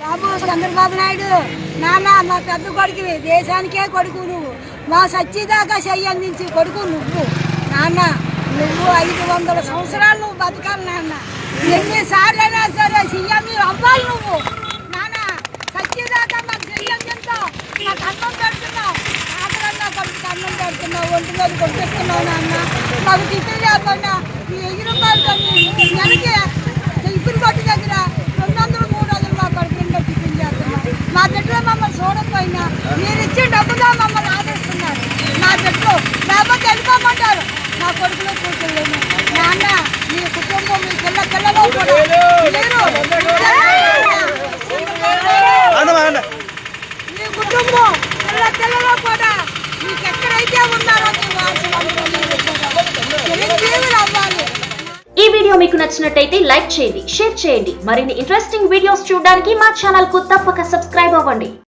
బాబు చంద్రబాబు నాయుడు. నాన్న మా పెద్ద కొడుకువి. దేశానికే కొడుకు నువ్వు. మా సచ్చిదాకా చెయ్యందించి కొడుకు నువ్వు. నాన్న నువ్వు ఐదు వందల సంవత్సరాలు నువ్వు బతకాలి నాన్న. ఎన్నిసార్లు అయినా సరే సీఎం అవ్వాలి నువ్వు. నాన్న సచ్చిదాకా మాకు చెయ్యం చెప్తావు నాకు అన్నం పెడుతున్నావు. ఆటలన్నా కొడుకు అన్నం పెడుతున్నావు. ఒంటి మీద కొట్టేస్తున్నావు నాన్న. మాకు టిఫిన్ లేకుండా ఈ చూడకపోయినా మీరు ఇచ్చే డబ్బుగా మమ్మల్ని ఆదేస్తున్నారు మా బిడ్డలు లేకపోతే వెళ్ళిపోమంటారు మా కొడుకులో కూతుళ్ళేమో. నాన్న మీ కుటుంబం మీ పిల్ల పిల్లలు కూడా మీరు మీ కుటుంబం పిల్ల పిల్లలు కూడా మీకు ఎక్కడైతే ఉన్నారో మీరు అవ్వాలి. ఈ వీడియో మీకు నచ్చినట్టయితే లైక్ చేయండి షేర్ చేయండి. మరిన్ని ఇంట్రెస్టింగ్ వీడియోస్ చూడడానికి మా ఛానల్కు తప్పక సబ్స్క్రైబ్ అవ్వండి.